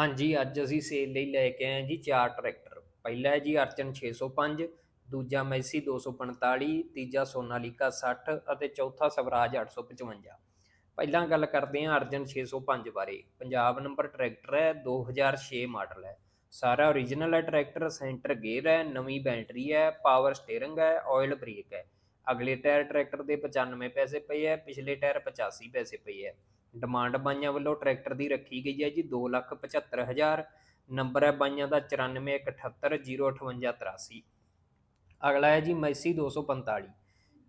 ਹਾਂਜੀ, ਅੱਜ ਅਸੀਂ ਸੇਲ ਲਈ ਲੈ ਕੇ ਆਏ ਹਾਂ ਜੀ ਚਾਰ ਟਰੈਕਟਰ। ਪਹਿਲਾ ਹੈ ਜੀ ਅਰਜਨ 605 ਦੂਜਾ ਮੈਸੀ 245 ਤੀਜਾ ਸੋਨਾਲੀਕਾ 60 ਅਤੇ ਚੌਥਾ ਸਵਰਾਜ 855 ਪਹਿਲਾਂ ਗੱਲ ਕਰਦੇ ਹਾਂ ਅਰਜਨ 605 ਬਾਰੇ। ਪੰਜਾਬ ਨੰਬਰ ਟਰੈਕਟਰ ਹੈ 2006 ਮਾਡਲ ਹੈ। ਸਾਰਾ ਓਰੀਜਨਲ ਹੈ ਟਰੈਕਟਰ, ਸੈਂਟਰ ਗੇਅਰ ਹੈ, ਨਵੀਂ ਬੈਟਰੀ ਹੈ ਪਾਵਰ ਸਟੀਅਰਿੰਗ ਹੈ ਆਇਲ ਬ੍ਰੇਕ ਹੈ। ਅਗਲੇ ਟਾਇਰ ਟਰੈਕਟਰ ਦੇ 95 ਪੈਸੇ ਪਏ ਹੈ, ਪਿਛਲੇ ਟਾਇਰ 85 ਪੈਸੇ ਪਏ ਹੈ। ਡਿਮਾਂਡ ਬਾਈਆਂ ਵੱਲੋਂ ਟਰੈਕਟਰ ਦੀ ਰੱਖੀ ਗਈ ਹੈ ਜੀ 275000 ਨੰਬਰ ਹੈ ਬਾਈਆਂ ਦਾ 9417805883 ਅਗਲਾ ਹੈ ਜੀ ਮੈਸੀ 245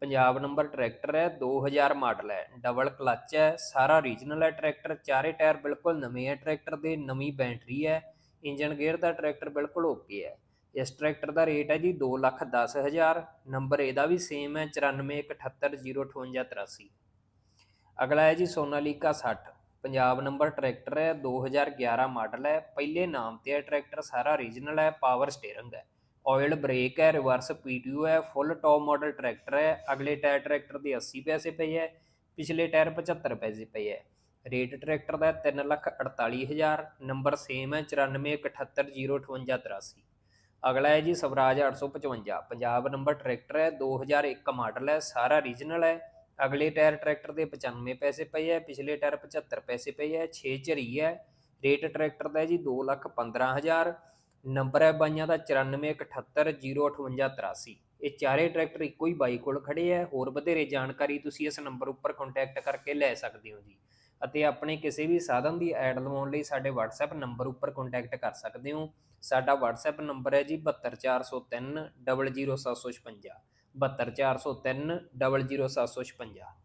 ਪੰਜਾਬ ਨੰਬਰ ਟਰੈਕਟਰ ਹੈ 2000 ਮਾਡਲ ਹੈ, ਡਬਲ ਕਲੱਚ ਹੈ, ਸਾਰਾ ਰੀਜਨਲ ਹੈ ਟਰੈਕਟਰ, ਚਾਰੇ ਟਾਇਰ ਬਿਲਕੁਲ ਨਵੇਂ ਹੈ ਟਰੈਕਟਰ ਦੇ, ਨਵੀਂ ਬੈਟਰੀ ਹੈ, ਇੰਜਨ ਗੇਅਰ ਦਾ ਟਰੈਕਟਰ ਬਿਲਕੁਲ ਓਕੇ ਹੈ। ਇਸ ਟਰੈਕਟਰ ਦਾ ਰੇਟ ਹੈ ਜੀ 210000 ਨੰਬਰ ਇਹਦਾ ਵੀ ਸੇਮ ਹੈ 9417805883 ਅਗਲਾ ਹੈ ਜੀ ਸੋਨਾਲੀਕਾ 60 ਪੰਜਾਬ ਨੰਬਰ ਟਰੈਕਟਰ ਹੈ 2011 ਮਾਡਲ ਹੈ। ਪਹਿਲੇ ਨਾਮ ਤੇ ਹੈ ਟਰੈਕਟਰ, ਸਾਰਾ ਰੀਜਨਲ ਹੈ ਪਾਵਰ ਸਟੀਅਰਿੰਗ ਹੈ। ਆਇਲ ਬ੍ਰੇਕ ਹੈ ਰਿਵਰਸ ਪੀਟੀਓ ਹੈ ਫੁੱਲ ਟੌਪ ਮਾਡਲ ਟਰੈਕਟਰ ਹੈ। ਅਗਲੇ ਟਾਇਰ ਟਰੈਕਟਰ ਦੇ 80 ਪੈਸੇ ਪਏ ਹੈ, ਪਿਛਲੇ ਟਾਇਰ 75 ਪੈਸੇ ਪਏ ਹੈ। ਰੇਟ ਟਰੈਕਟਰ ਦਾ 348000 ਨੰਬਰ ਸੇਮ ਹੈ 9417805883 ਅਗਲਾ ਹੈ ਜੀ ਸਵਰਾਜ 855 ਪੰਜਾਬ ਨੰਬਰ ਟਰੈਕਟਰ ਹੈ 2001 ਮਾਡਲ ਹੈ, ਸਾਰਾ ਰੀਜਨਲ ਹੈ। ਅਗਲੇ ਟਾਇਰ ਟਰੈਕਟਰ ਦੇ 95 ਪੈਸੇ ਪਏ ਹੈ ਪਿਛਲੇ ਟਾਇਰ 75 ਪੈਸੇ ਪਏ ਹੈ 6 ਝਰੀ ਹੈ ਰੇਟ ਟਰੈਕਟਰ ਦਾ ਜੀ 215000 ਨੰਬਰ ਹੈ ਬਾਈਆਂ ਦਾ 9417805883 ਇਹ ਚਾਰੇ ਟਰੈਕਟਰ ਇੱਕੋ ਹੀ ਬਾਈ ਕੋਲ ਖੜੇ ਹੈ ਹੋਰ ਵਧੇਰੇ ਜਾਣਕਾਰੀ ਤੁਸੀਂ ਇਸ ਨੰਬਰ ਉੱਪਰ ਕੰਟੈਕਟ ਕਰਕੇ ਲੈ ਸਕਦੇ ਹੋ ਜੀ। ਅਤੇ ਆਪਣੇ ਕਿਸੇ ਵੀ ਸਾਧਨ ਦੀ ਐਡ ਲਵਾਉਣ ਲਈ ਸਾਡੇ WhatsApp ਨੰਬਰ ਉੱਪਰ ਕੰਟੈਕਟ ਕਰ ਸਕਦੇ ਹੋ। ਸਾਡਾ WhatsApp ਨੰਬਰ ਹੈ ਜੀ 72403 00756 72403 00756